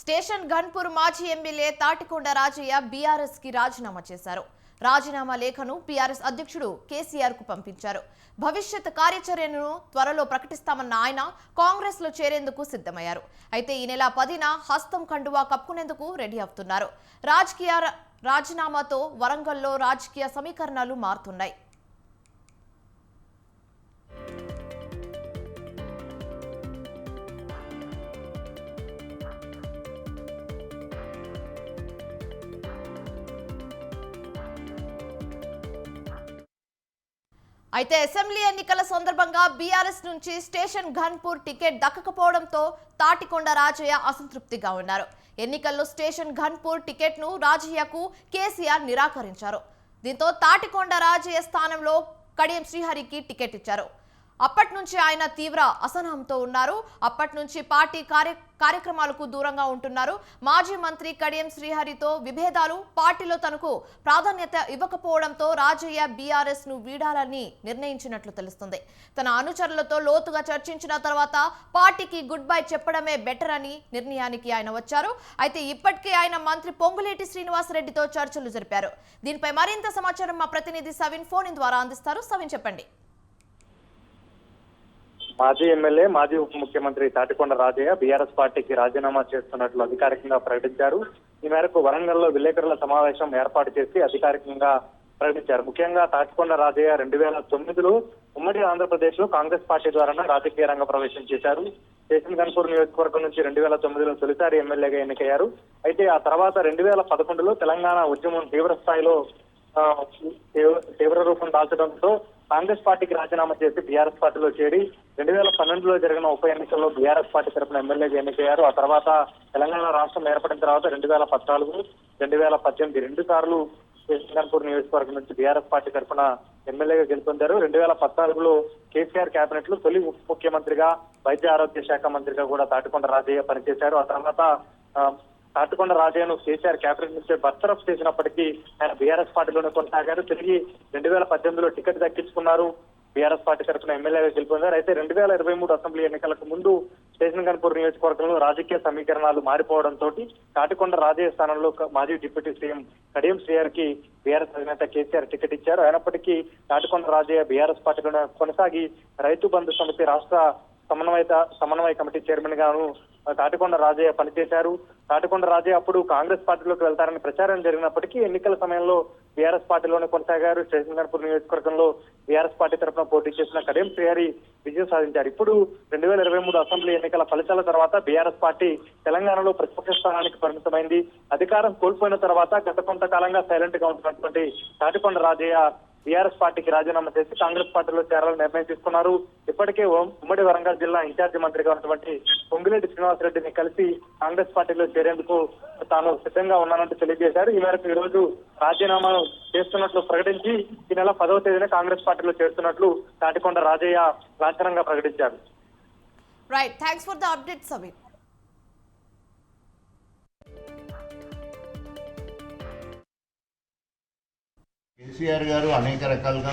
Station Ghanpur మాజీ MLA Tatikonda Rajaiah బీఆర్ఎస్కి రాజీనామా చేశారు. రాజీనామా లేఖను బీఆర్ఎస్ అధ్యక్షుడు కేసీఆర్కు పంపించారు. భవిష్యత్ కార్యాచరణను త్వరలో ప్రకటిస్తామన్న ఆయన కాంగ్రెస్లో చేరేందుకు సిద్ధమయ్యారు. అయితే ఈ నెల పదిన హస్తం కండువా కప్పుకునేందుకు రెడీ అవుతున్నారు. రాజకీయ రాజీనామాతో వరంగల్లో రాజకీయ సమీకరణాలు మారుతున్నాయి. అయితే అసెంబ్లీ ఎన్నికల సందర్భంగా బీఆర్ఎస్ నుంచి స్టేషన్ ఘన్పూర్ టికెట్ దక్కకపోవడంతో తాటికొండ రాజయ్య అసంతృప్తిగా ఉన్నారు. ఎన్నికల్లో స్టేషన్ ఘన్పూర్ టికెట్ను రాజయ్యకు కేసీఆర్ నిరాకరించారు. దీంతో తాటికొండ రాజయ్య స్థానంలో కడియం శ్రీహరికి టికెట్ ఇచ్చారు. అప్పటి నుంచి ఆయన తీవ్ర అసహనంతో ఉన్నారు. అప్పటి నుంచి పార్టీ కార్య కార్యక్రమాలకు దూరంగా ఉంటున్నారు. మాజీ మంత్రి కడియం శ్రీహరితో విభేదాలు పార్టీలో తనకు ప్రాధాన్యత ఇవ్వకపోవడంతో రాజయ్య బీఆర్ఎస్ను వీడాలని నిర్ణయించినట్లు తెలుస్తుంది. తన అనుచరులతో లోతుగా చర్చించిన తర్వాత పార్టీకి గుడ్ బై చెప్పడమే బెటర్ అని నిర్ణయానికి ఆయన వచ్చారు. అయితే ఇప్పటికే ఆయన మంత్రి పొంగులేటి శ్రీనివాసరెడ్డితో చర్చలు జరిపారు. దీనిపై మరింత సమాచారం మా ప్రతినిధి సవిన్ ఫోన్ ద్వారా అందిస్తారు. సవిన్ చెప్పండి. మాజీ ఎమ్మెల్యే మాజీ ఉప ముఖ్యమంత్రి తాటికొండ రాజయ్య బీఆర్ఎస్ పార్టీకి రాజీనామా చేస్తున్నట్లు అధికారికంగా ప్రకటించారు. ఈ మేరకు వరంగల్లో విలేకరుల సమావేశం ఏర్పాటు చేసి అధికారికంగా ప్రకటించారు. ముఖ్యంగా తాటికొండ రాజయ్య రెండు వేల తొమ్మిదిలో ఉమ్మడి ఆంధ్రప్రదేశ్లో కాంగ్రెస్ పార్టీ ద్వారా రాజకీయ రంగ ప్రవేశం చేశారు. స్టేషన్ గన్పూర్ నియోజకవర్గం నుంచి రెండు వేల తొమ్మిదిలో తొలిసారి ఎమ్మెల్యేగా ఎన్నికయ్యారు. అయితే ఆ తర్వాత రెండు వేల పదకొండులో తెలంగాణ ఉద్యమం తీవ్ర స్థాయిలో తీవ్ర- తీవ్ర రూపం దాల్చడంతో కాంగ్రెస్ పార్టీకి రాజీనామా చేసి బీఆర్ఎస్ పార్టీలో చేరి రెండు వేల పన్నెండులో జరిగిన ఉప ఎన్నికల్లో బీఆర్ఎస్ పార్టీ తరఫున ఎమ్మెల్యేగా ఎన్నికయ్యారు. ఆ తర్వాత తెలంగాణ రాష్ట్రం ఏర్పడిన తర్వాత రెండు వేల పద్నాలుగు రెండు వేల పద్దెనిమిది రెండు సార్లు శ్రీకాంపూర్ నియోజకవర్గం నుంచి బీఆర్ఎస్ పార్టీ తరఫున ఎమ్మెల్యేగా గెలుపొందారు. రెండు వేల పద్నాలుగులో కేసీఆర్ కేబినెట్లో తొలి ఉప ముఖ్యమంత్రిగా వైద్య ఆరోగ్య శాఖ మంత్రిగా కూడా తాటికొండ రాజయ్య పనిచేశారు. ఆ తర్వాత తాటికొండ రాజయ్యను కేసీఆర్ క్యాబినెట్ నుంచి బర్తరఫ్ చేసినప్పటికీ ఆయన బీఆర్ఎస్ పార్టీలోనే కొనసాగారు. తిరిగి రెండు వేల పద్దెనిమిదిలో టికెట్ దక్కించుకున్నారు. బీఆర్ఎస్ పార్టీ తరఫున ఎమ్మెల్యేగా గెలుపొందారు. అయితే రెండు వేల ఇరవై మూడు అసెంబ్లీ ఎన్నికలకు ముందు స్టేషన్ గన్పూర్ నియోజకవర్గంలో రాజకీయ సమీకరణాలు మారిపోవడంతో కాటికొండ రాజయ్య స్థానంలో మాజీ డిప్యూటీ సీఎం కడియం శ్రీఆర్కి బీఆర్ఎస్ అధినేత కేసీఆర్ టికెట్ ఇచ్చారు. అయినప్పటికీ తాటికొండ రాజయ్య బీఆర్ఎస్ పార్టీలోనే కొనసాగి రైతు బంధు సమితి రాష్ట్ర సమన్వయత సమన్వయ కమిటీ చైర్మన్ గాను తాటికొండ రాజయ్య పనిచేశారు. తాటికొండ రాజయ్య అప్పుడు కాంగ్రెస్ పార్టీలోకి వెళ్తారని ప్రచారం జరిగినప్పటికీ ఎన్నికల సమయంలో బీఆర్ఎస్ పార్టీలోనే కొనసాగారు. శ్రీశంకర్పూర్ నియోజకవర్గంలో బీఆర్ఎస్ పార్టీ తరఫున పోటీ చేసిన కడియం శ్రీహరి విజయం సాధించారు. ఇప్పుడు రెండు వేల ఇరవై మూడు అసెంబ్లీ ఎన్నికల ఫలితాల తర్వాత బీఆర్ఎస్ పార్టీ తెలంగాణలో ప్రతిపక్ష స్థానానికి పరిమితమైంది. అధికారం కోల్పోయిన తర్వాత గత కొంతకాలంగా సైలెంట్గా ఉంటున్నటువంటి తాటికొండ రాజయ్య బీఆర్ఎస్ పార్టీకి రాజీనామా చేసి కాంగ్రెస్ పార్టీలో చేరాలని నిర్ణయం తీసుకున్నారు. ఇప్పటికే ఉమ్మడి వరంగల్ జిల్లా ఇన్ఛార్జి మంత్రిగా ఉన్నటువంటి పొంగిరెడ్డి శ్రీనివాసరెడ్డిని కలిసి కాంగ్రెస్ పార్టీలో చేరేందుకు తాను సిద్ధంగా ఉన్నానంటూ తెలియజేశారు. ఈ మేరకు ఈ రోజు రాజీనామా చేస్తున్నట్లు ప్రకటించి ఈ నెల పదవ తేదీన కాంగ్రెస్ పార్టీలో చేరుతున్నట్లు తాటికొండ రాజయ్య లాంఛనంగా ప్రకటించారు. Right thanks for the update Savin KCR గారు అనేక రకాలుగా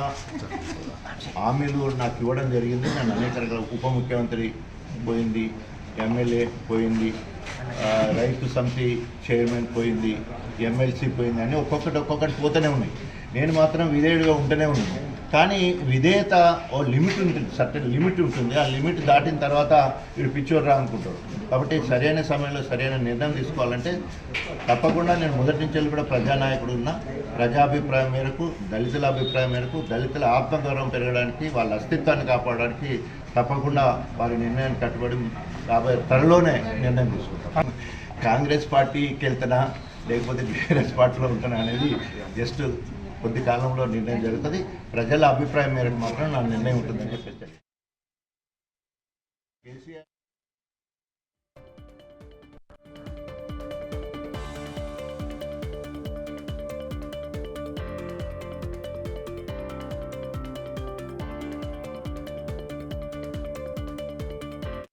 హామీలు నాకు ఇవ్వడం జరిగింది. నన్ను అనేక రకాల ఉప ముఖ్యమంత్రి పోయింది ఎమ్మెల్యే పోయింది రైతు సమితి చైర్మన్ పోయింది ఎమ్మెల్సీ పోయింది అని ఒక్కొక్కటి ఒక్కొక్కటి పోతూనే ఉన్నాయి. నేను మాత్రం విధేయుడిగా ఉంటూనే ఉన్నాను. కానీ విధేయత ఓ లిమిట్ ఉంటుంది సర్టన్ లిమిట్ ఉంటుంది. ఆ లిమిట్ దాటిన తర్వాత వీడు పిచ్చోర్రా అనుకుంటాడు. కాబట్టి సరైన సమయంలో సరైన నిర్ణయం తీసుకోవాలంటే తప్పకుండా నేను మొదటి నుంచి కూడా ప్రజానాయకుడు ఉన్నా. ప్రజాభిప్రాయం మేరకు దళితుల అభిప్రాయం మేరకు దళితుల ఆత్మగౌరవం పెరగడానికి వాళ్ళ అస్తిత్వాన్ని కాపాడడానికి తప్పకుండా వారి నిర్ణయాన్ని కట్టుబడి రాబోయే త్వరలోనే నిర్ణయం తీసుకుంటాం. కాంగ్రెస్ పార్టీకి వెళ్తున్నా లేకపోతే బీఆర్ఎస్ పార్టీలో ఉంటున్నా అనేది జస్ట్ కొద్ది కాలంలో నిర్ణయం జరుగుతుంది. ప్రజల అభిప్రాయం మేరకు మాత్రం నా నిర్ణయం ఉంటుందని చెప్పేసి కేసీఆర్